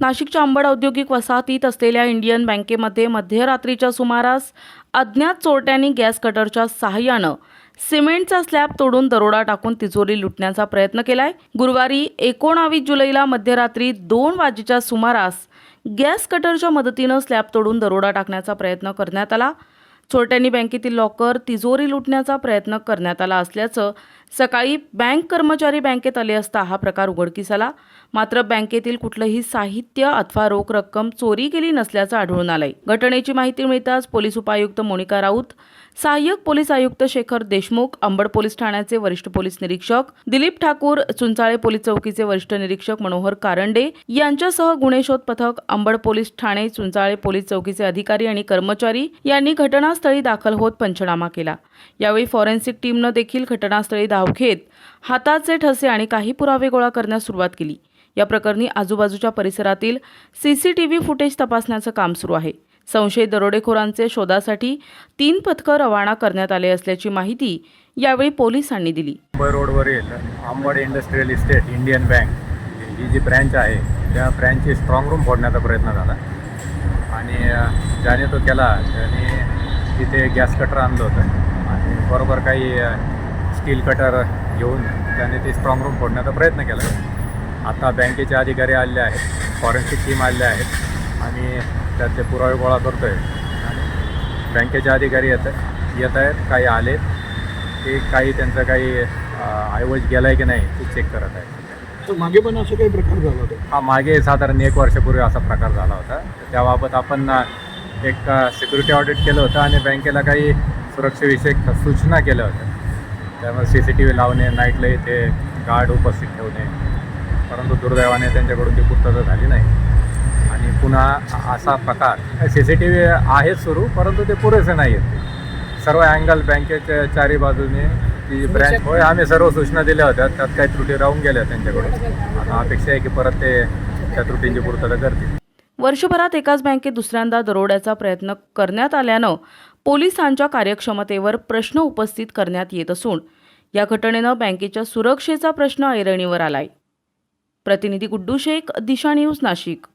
नाशिकच्या अंबड औद्योगिक वसाहतीत असलेल्या इंडियन बँकेमध्ये मध्यरात्रीच्या सुमारास अज्ञात चोरट्यांनी गॅस कटरच्या सहाय्यानं सिमेंटचा स्लॅब तोडून दरोडा टाकून तिजोरी लुटण्याचा प्रयत्न केलाय. गुरुवारी एकोणावीस जुलैला मध्यरात्री दोन वाजेच्या सुमारास गॅस कटरच्या मदतीनं स्लॅब तोडून दरोडा टाकण्याचा प्रयत्न करण्यात आला. चोरट्यांनी बँकेतील लॉकर तिजोरी लुटण्याचा प्रयत्न करण्यात आला असल्याचं सकाळी बँक कर्मचारी बँकेत आले असता हा प्रकार उघडकीस आला मात्र बँकेतील कुठलंही साहित्य अथवा रोख रक्कम चोरी केली नसल्याचं आढळून आलंय. घटनेची माहिती मिळताच पोलीस उपायुक्त मोनिका राऊत सहाय्यक पोलीस आयुक्त शेखर देशमुख अंबड पोलीस ठाण्याचे वरिष्ठ पोलीस निरीक्षक दिलीप ठाकूर चुंचाळे पोलीस चौकीचे वरिष्ठ निरीक्षक मनोहर कारंडे यांच्यासह गुन्हे शोध पथक अंबड पोलीस ठाणे चुंचाळे पोलीस चौकीचे अधिकारी आणि कर्मचारी यांनी घटनास्थळी दाखल होत पंचनामा केला. यावेळी फॉरेन्सिक टीमनं देखील घटनास्थळी धाव घेत हाताचे ठसे आणि काही पुरावे गोळा करण्यास सुरुवात केली. या प्रकरणी आजूबाजूच्या परिसरातील C C T V footage तपासण्याचं काम सुरू आहे. संशयित दरोडेखोरांचे शोधासाठी तीन पथकं रवाना करण्यात आले असल्याची माहिती यावेळी पोलिसांनी दिली. मुंबई रोडवरील Ambad industrial estate Indian bank ही जी ब्रँच आहे त्या ब्रँचची स्ट्रॉंग रूम फोडण्याचा प्रयत्न झाला. आणि ज्याने तो केला त्याने तिथे गॅस कटर आणलं होतं. आणि बरोबर काही स्टील कटर घेऊन त्याने ते स्ट्रॉंग रूम फोडण्याचा प्रयत्न केला. आता बँकेचे अधिकारी आलेले आहेत फॉरेन्सिक टीम आलेले आहेत आणि त्याचे पुरावे गोळा करतो आहे आणि बँकेचे अधिकारी येत येत आहेत काही आले ते काही त्यांचं काही ऐवज गेला आहे की नाही ते चेक करत आहे मागे पण असं काही प्रकार झाला होता? हा मागे साधारण एक वर्षापूर्वी असा प्रकार झाला होता. त्याबाबत आपण एक सिक्युरिटी ऑडिट केलं होतं आणि बँकेला काही सुरक्षेविषयक सूचना केल्या होत्या. त्यामुळे सी सी टी व्ही लावणे नाईटला इथे गार्ड उपस्थित ठेवणे परंतु दुर्दैवाने त्यांच्याकडून ती पूर्तता झाली नाही. आणि पुन्हा असा प्रकार. सी सी टी व्ही आहेत सुरू परंतु ते पुरेसे नाही आहेत सर्व अँगल बँकेच्या चारी बाजूने ती ब्रँच होय आम्ही सर्व सूचना दिल्या होत्या. त्यात काही त्रुटी राहून गेल्या त्यांच्याकडून. आता अपेक्षा आहे की परत ते त्या त्रुटींची पूर्तता करतील. वर्षभरात एकाच बँकेत दुसऱ्यांदा दरोड्याचा प्रयत्न करण्यात आल्यानं पोलिसांच्या कार्यक्षमतेवर प्रश्न उपस्थित करण्यात येत असून या घटनेनं बँकेच्या सुरक्षेचा प्रश्न ऐरणीवर आलाय. प्रतिनिधी गुड्डू शेख दिशा न्यूज नाशिक.